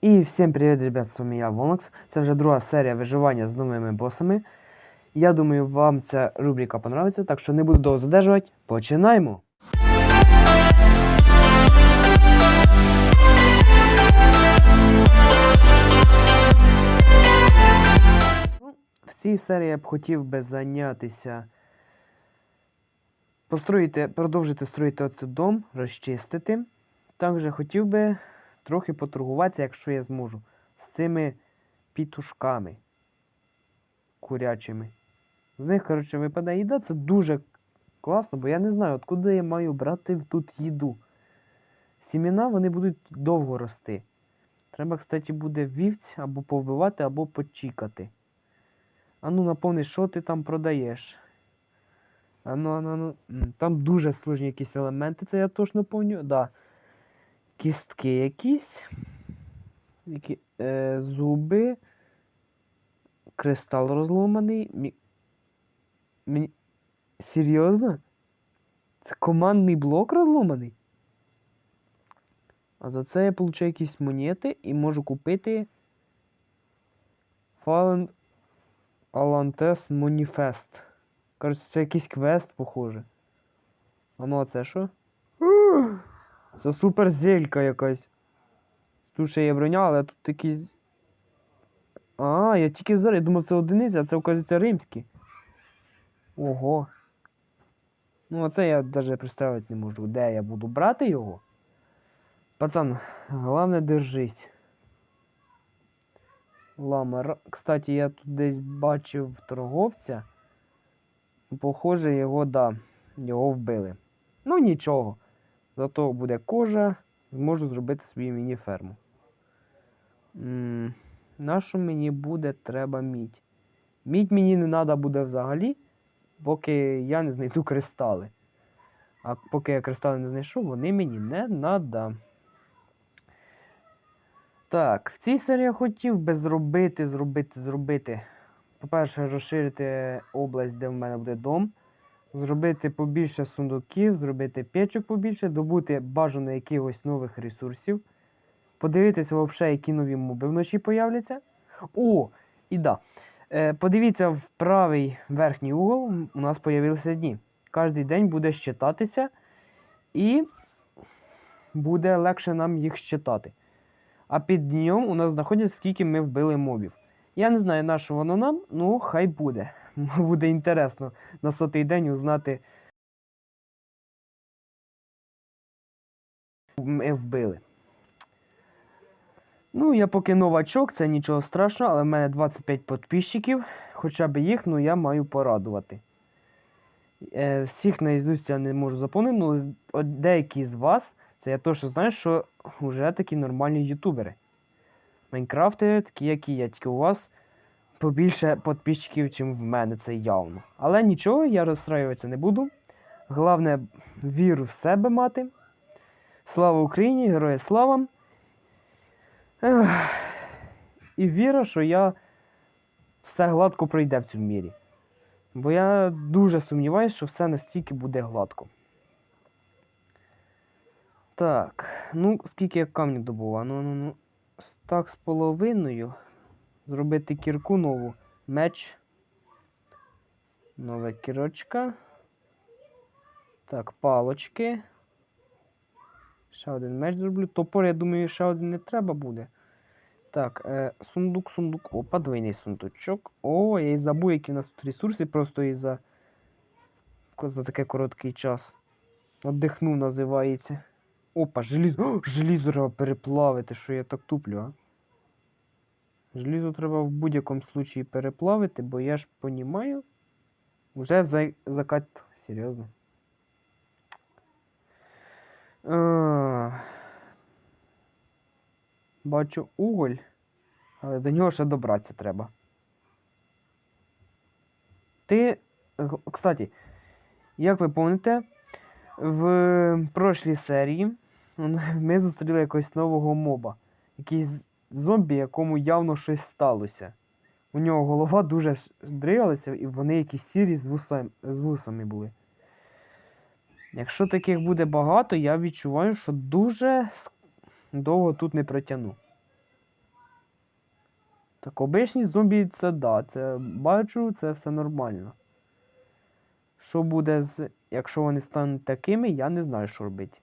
І всім привіт, ребят, з вами я Вонокс. Це вже друга серія виживання з новими босами. Я думаю, вам ця рубрика понравиться, так що не буду довго задержувати. Починаємо! В цій серії я б хотів би зайнятися. Построїти, продовжити строїти оцей дом, розчистити. Також хотів би трохи поторгуватися, якщо я зможу, з цими пітушками курячими. З них, коротше, випадає їда. Це дуже класно, бо я не знаю, откуди я маю брати тут їду. Сіміна вони будуть довго рости. Треба, кстати, буде вівць або повбивати, або почікати. А ну наповни, що ти там продаєш? А ну, а ну, а ну. М, Там дуже сложні якісь елементи, це я точно пам'ятаю. Да. Кістки якісь. Які, е, зуби. Кристал розломаний. Мі... Мені... Серйозно? Це командний блок розломаний? А за це я получаю якісь монети і можу купити Fallen Alantes Manifest. Кажуть, це якийсь квест, похоже. А ну а це що? Це супер зелька якась. Тут ще є броня, але тут якісь. А, я тільки зараз. Я думав, це одиниці, а це, оказується, римські. Ого. Ну, оце я навіть представити не можу, де я буду брати його. Пацан, головне держись. Лама. Кстати, я тут десь бачив торговця. Похоже, його, да, його вбили. Ну нічого. Зато буде кожа, зможу зробити собі міні-ферму. Нащо мені буде треба мідь? Мідь мені не треба буде взагалі, поки я не знайду кристали. А поки я кристали не знайшов, вони мені не треба. Так, в цій серії я хотів би зробити, зробити, зробити. По-перше, розширити область, де в мене буде дом. Зробити побільше сундуків, зробити печок побільше, добути бажано якихось нових ресурсів. Подивитися взагалі, які нові моби вночі появляться. О, і да. Е, подивіться в правий верхній угол, у нас появилися дні. Кожний день буде щитатися, і буде легше нам їх щитати. А під днем у нас знаходиться, скільки ми вбили мобів. Я не знаю, на що воно нам, ну хай буде. Буде інтересно на сотий день узнати. Ми вбили. Ну, я поки новачок, це нічого страшного, але в мене 25 підписчиків. Хоча б їх, ну я маю порадувати. Е, всіх наізусть я не можу заповнити, ну деякі з вас, це я точно знаю, що вже такі нормальні ютубери. Майнкрафтери, такі, як і я, тільки у вас побільше підписчиків, чим в мене, це явно. Але нічого, я розстраюватися не буду. Головне, віру в себе мати. Слава Україні, герої слава! Ех, І віра, що я все гладко пройде в цьому мірі. Бо я дуже сумніваюся, що все настільки буде гладко. Так, ну скільки я камнів добув? Ну, ну, ну. Так з половиною. Зробити кірку нову. Меч. Нова кірочка. Так, палочки. Ще один меч зроблю. Топор, я думаю, ще один не треба буде. Так, е, сундук, сундук. О, подвійний сундучок. О, я і забув, які в нас тут ресурси, просто і за, за такий короткий час. Отдихну, називається. Опа, желізо. О, желізо треба переплавити, що я так туплю, а? Желізо треба в будь-якому случаї переплавити, бо я ж понімаю. Уже за... закат. Серйозно. А... Бачу уголь, але до нього ще добратися треба. Ти. Кстати, як ви пам'ятаєте, в прошлій серії ми зустріли якогось нового моба. Якийсь зомбі, якому явно щось сталося. У нього голова дуже дригалася, і вони якісь сірі з, вусам, з вусами були. Якщо таких буде багато, я відчуваю, що дуже довго тут не протягну. Так, обичні зомбі це да, це бачу, це все нормально. Що буде з. Якщо вони стануть такими, я не знаю, що робити.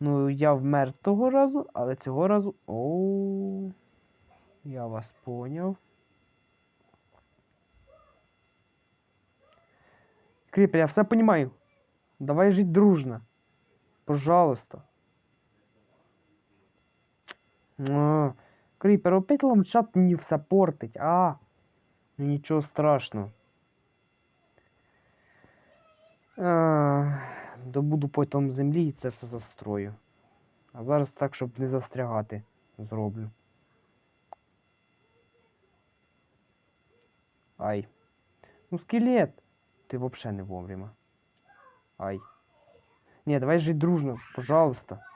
Ну, я вмер того разу, але цього разу. Оу. Я вас поняв. Кріпер, я все понимаю. Давай жить дружно. Пожалуйста. Кріпер, опять ламчат мені все портить. А. Ну нічого страшного. А, добуду потім землі і це все застрою. А зараз так, щоб не застрягати, зроблю. Ай. Ну, скелет. Ти вообще не вовремя. Ай. Ні, давай жить дружно, пожалуйста.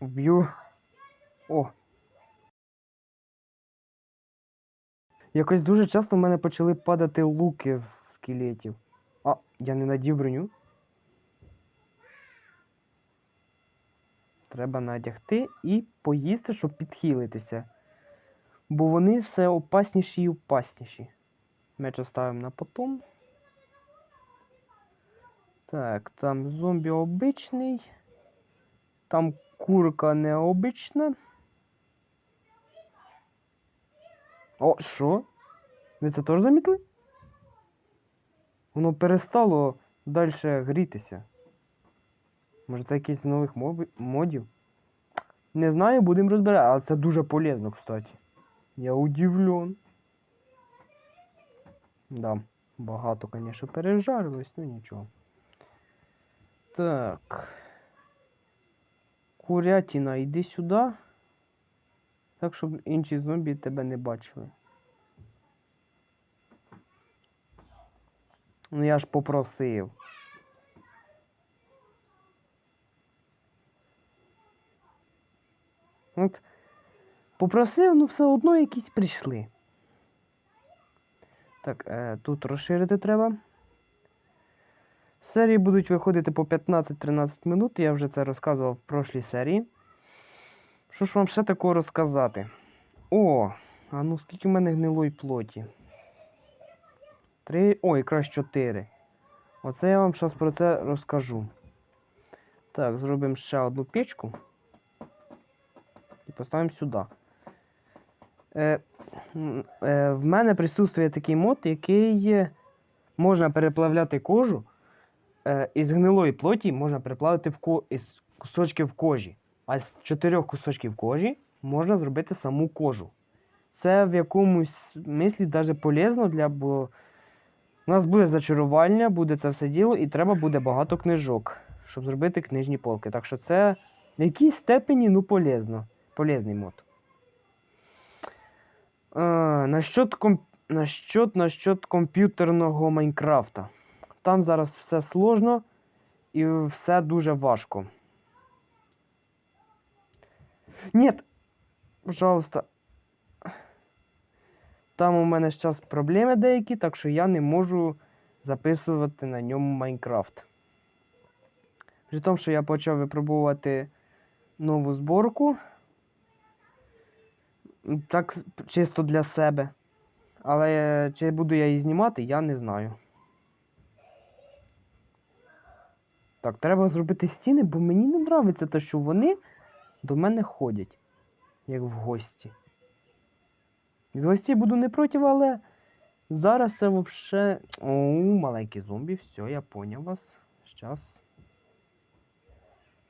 Вб'ю. О. Якось дуже часто в мене почали падати луки з скелетів. А, я не надів броню. Треба надягти і поїсти, щоб підхилитися. Бо вони все опасніші і опасніші. Меч оставимо на потом. Так, там зомбі обичний. Там курка необична. О, що? Ви це теж замітили? Воно перестало далі грітися. Може це якийсь нових модів? Не знаю, будемо розбирати, але це дуже полезно, кстати. Я удивлен. Да, багато, звісно, пережарилось, ну нічого. Так. Курятина, йди сюди. Так, щоб інші зомбі тебе не бачили. Ну я ж попросив. От попросив, ну все одно якісь прийшли. Так, е, тут розширити треба. Серії будуть виходити по 15-13 минут. Я вже це розказував в прошлій серії. Що ж вам ще такого розказати? О, а ну скільки в мене гнилої плоті? Три. Ой, якраз чотири. Оце я вам зараз про це розкажу. Так, зробимо ще одну печку. І поставимо сюди. Е, е, в мене присутствує такий мод, який е, можна переплавляти кожу. Е, із гнилої плоті можна переплавити в ко... із кусочків кожі. А з чотирьох кусочків кожі можна зробити саму кожу. Це в якомусь мислі навіть полезно для, бо у нас буде зачарування, буде це все діло, і треба буде багато книжок, щоб зробити книжні полки. Так що це в якійсь степені ну, полезно. Полезний мод. А, насчет, комп... насчет, насчет комп'ютерного Майнкрафта. Там зараз все сложно і все дуже важко. Нет, пожалуйста. Там у мене зараз проблеми деякі, так що я не можу записувати на ньому Майнкрафт. При тому, що я почав випробувати нову зборку. Так, чисто для себе. Але чи буду я її знімати, я не знаю. Так, треба зробити стіни, бо мені не подобається те, що вони до мене ходять, як в гості. З гостей буду не проти, але зараз це взагалі. О, маленький зомбі, все, я поняв вас. Щас.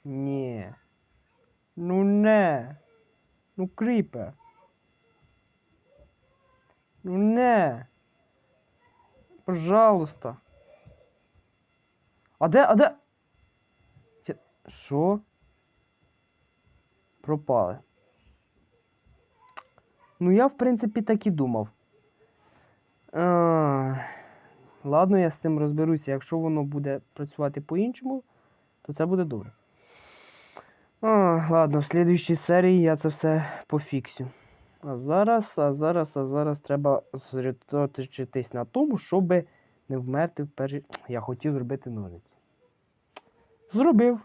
Ні. Ну не. Ну кріпер. Ну не. Пожалуйста. А де, а де? Що? Пропали. Ну, я, в принципі, так і думав. А, ладно, я з цим розберуся. Якщо воно буде працювати по-іншому, то це буде добре. А, ладно, в слідуючій серії я це все пофіксю. А зараз, а зараз, а зараз треба зосередоточитись на тому, щоб не вмерти в першій. Я хотів зробити ножниці. Зробив.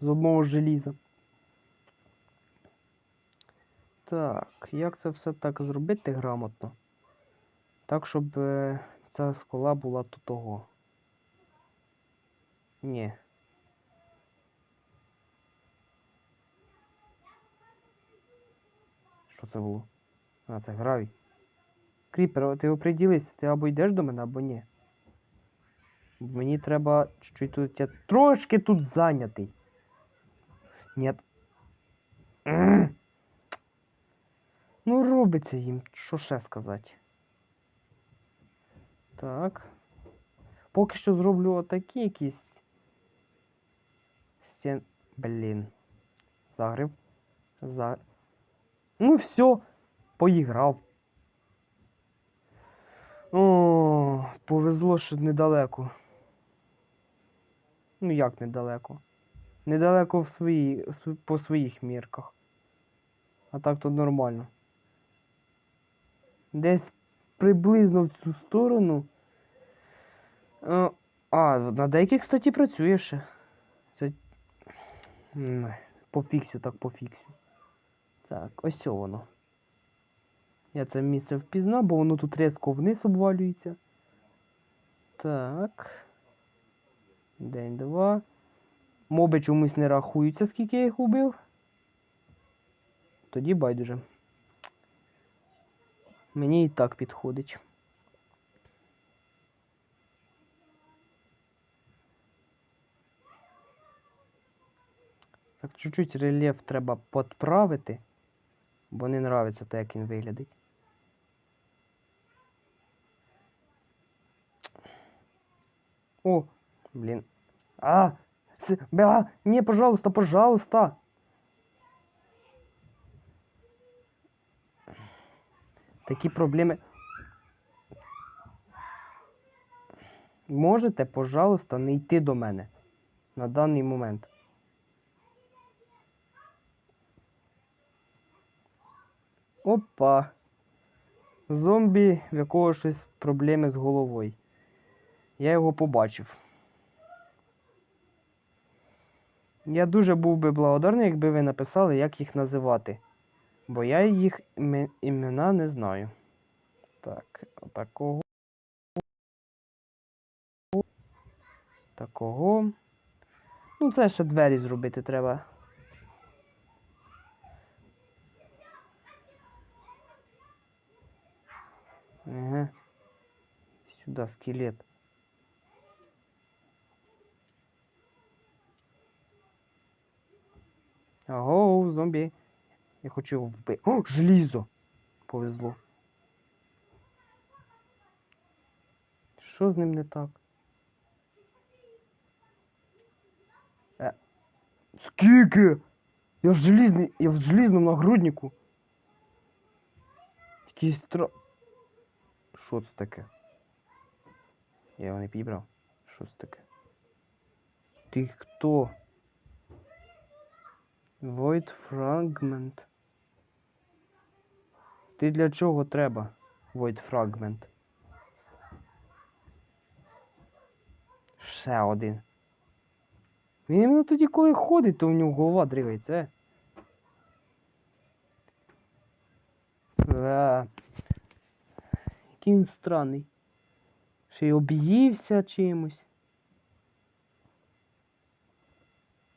З одного желіза. Так, як це все так зробити грамотно? Так, щоб е, ця скала була тут того. Ні. Що це було? А, це гравій. Кріпер, ти оприділися, ти або йдеш до мене, або ні. Мені треба чуть-чуть тут. Я трошки тут зайнятий. Нет. Ну, робиться їм, що ще сказати. Так. Поки що зроблю отакі якісь. Стін. Блін. Загрив. За. Ну все, поіграв. О, повезло, що недалеко. Ну як недалеко? Недалеко в свої, по своїх мірках. А так то нормально. Десь приблизно в цю сторону. Е, А, на деяких, кстати, працює ще. Це. м, Пофіксю, так пофіксю. Так, ось воно. Я це місце впізнав, бо воно тут різко вниз обвалюється. Так. День, два. Моби чомусь не рахуються, скільки я їх убив. Тоді байдуже. Мені і так підходить. Так, чуть-чуть рельєф треба підправити, бо не нравиться те, як він виглядить. О, блин. А, бля, не, пожалуйста, пожалуйста. Такі проблеми. Можете, пожалуйста, не йти до мене на даний момент. Опа. Зомбі, в якого щось проблеми з головою. Я його побачив. Я дуже був би благодарний, якби ви написали, як їх називати. Бо я їх імена не знаю. Так, такого. Такого. Ну, це ще двері зробити треба. Ага. Сюда скелет. Аго, зомбі. Я хочу його вбити. О, желізо! Повезло. Що з ним не так? Е. Скільки? Я в желізний. Я в желізному нагруднику. Якийсь стра... Що це таке? Я його не підібрав. Що це таке? Ти хто? Void Fragment. Ти для чого треба? Void Fragment. Ще один. Він іменно тоді, коли ходить, то в нього голова дригається. е. Да. Який він странний. Ще й об'ївся чимось.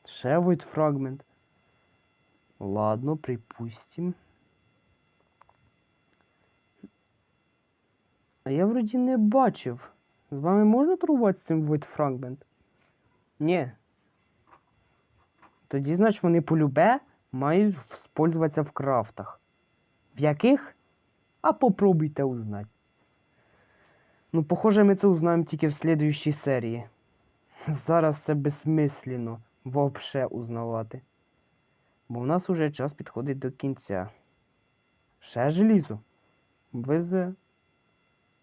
Ще Void фрагмент. Ладно, припустим. А я вроді не бачив. З вами можна торгувати цим Void Fragment? Ні. Тоді, значить, вони полюбе мають спользуватися в крафтах. В яких? А попробуйте узнати. Ну, похоже, ми це узнаємо тільки в слідуючій серії. Зараз це безсмислено вообще узнавати. Бо в нас уже час підходить до кінця. Ще желізо. Везе.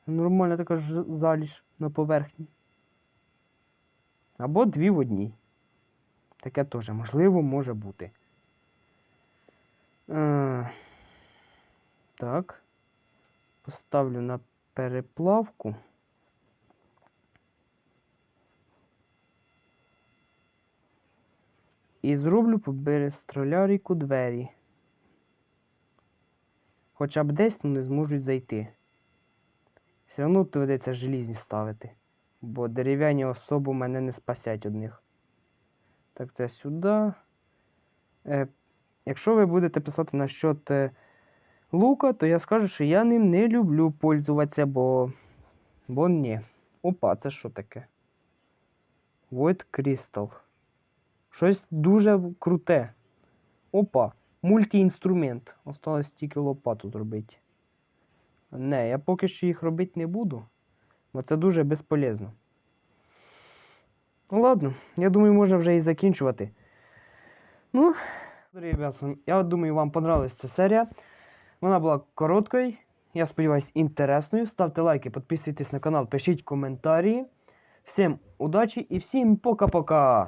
Нормальна така ж заліж на поверхні. Або дві в одній. Таке теж можливо може бути. Е, так. Поставлю на переплавку. І зроблю по берестролярику двері. Хоча б десь не зможуть зайти. Все одно доведеться желізні ставити. Бо дерев'яні особо мене не спасять одних. Так, це сюди. Е, якщо ви будете писати насчет е, лука, то я скажу, що я ним не люблю пользуватися, бо. Бо ні. Опа, це що таке? Void Crystal. Щось дуже круте. Опа, мультіінструмент. Осталось тільки лопату зробити. Не, я поки що їх робити не буду, бо це дуже безполезно. Ну ладно, я думаю, можна вже і закінчувати. Ну, ребята, я думаю, вам понравилась ця серія. Вона була короткою. Я сподіваюся, інтересною. Ставте лайки, підписуйтесь на канал, пишіть коментарі. Всім удачі і всім пока-пока!